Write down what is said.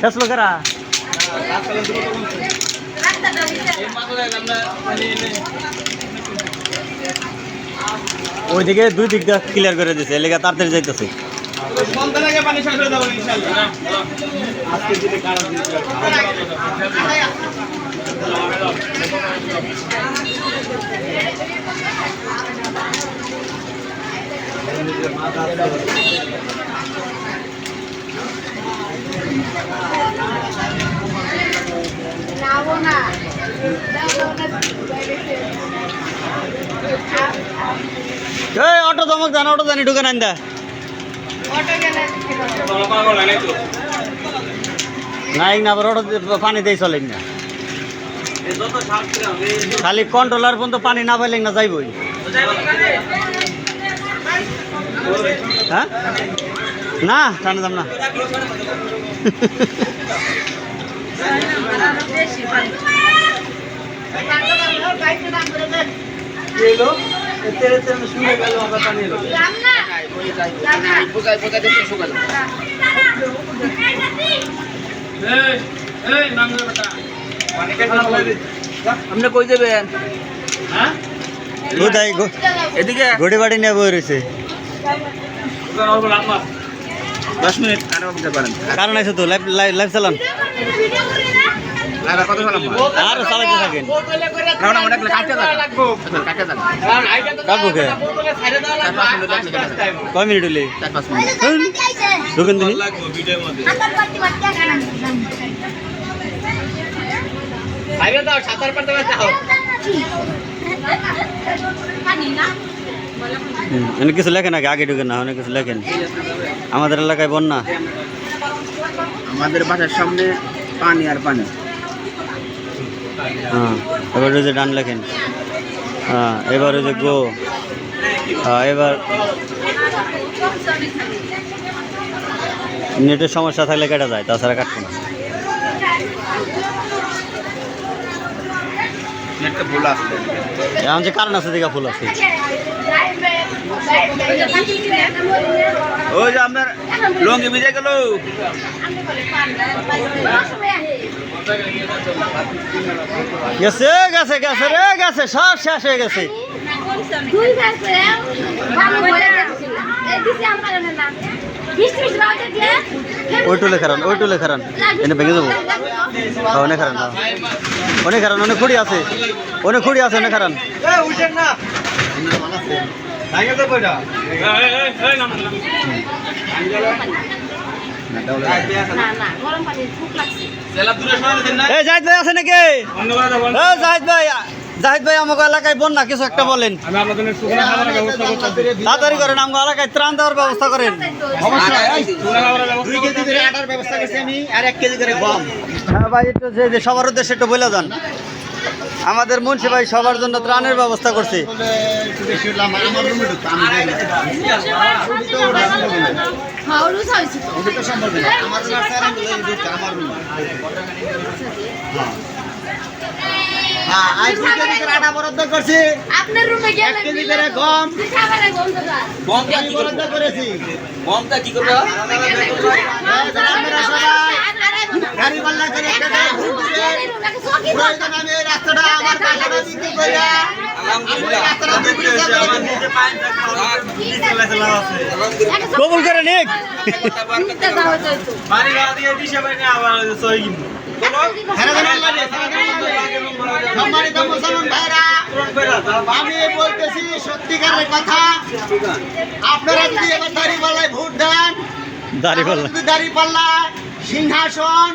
ফেসলো কারা ওইদিকে দুই দিক দিয়ে ক্লিয়ার করে দিছে এলাকা তাড়াতাড়ি যাইতেছে। আজকে দিনে কারা দিতে যাব না এই অটো চমক জান অটো জানি ঢুকে নাইন্দা অটো গেলে নাই না, আবার পানি দিয়ে চলে না। খালি কন্ট্রোলার পর্যন্ত পানি না পাইলে না যাইবই। হ্যাঁ? না টানা যাম না। আপনি কই যাবেন? এদিকে। ঘড়ি বাড়ি নিয়ে বই রয়েছে। দশ মিনিট পারেন। কারণ আছে তো লাইভ লাইভ লাইভ চালান আর থাকেন। পাঁচ মিনিট। কয় হলে ঢুকেন তুমি এনে কিছু লেখেন আগে আগে ঢুকেন না অনেক কিছু লেখেন। আমাদের এলাকায় বন্যা। আমাদের বাসার সামনে পানি আর পানি। হ্যাঁ এবার ওই যে ডান লেখেন। হ্যাঁ এবার ওই যে গো। হ্যাঁ এবার নেটের সমস্যা থাকলে কেটে যায় তাছাড়া কাটবো না। এখন যে কারণ আছে দেখা ফুল আছে। ওই যে আপনার লঙ্গি ভিজে গেল। গেছে গেছে গেছে রে গেছে সব শেষ হয়ে গেছে। ওই টুলে খারান ওই টুলে খারান এনে ভেঙে দেবো। হ্যাঁ, অনেক খারান হ্যাঁ। অনেক খারান অনেক খুঁড়ি আছে। অনেক খুঁড়ি আছে অনেক খারান আছে নাকি? এই জাহিদ ভাই জাহিদ ভাই আমাকে এলাকায় বন্যা কিছু একটা বলেন। তাড়াতাড়ি করেন আমাকে এলাকায় ত্রাণ দেওয়ার ব্যবস্থা করেন। হ্যাঁ ভাই একটু যে যে সবার উদ্দেশ্যে একটু বলে যান। আমাদের মুন্সি ভাই সবার জন্য ত্রাণের ব্যবস্থা করছে। রুমে ঢুকতো সম্মানিত মুসলমান ভাইরা আমি বলতেছি সত্যিকারের কথা। আপনারা যদি এবার দাঁড়িপাল্লায় ভোট দেন তাহলে যদি সিংহাসন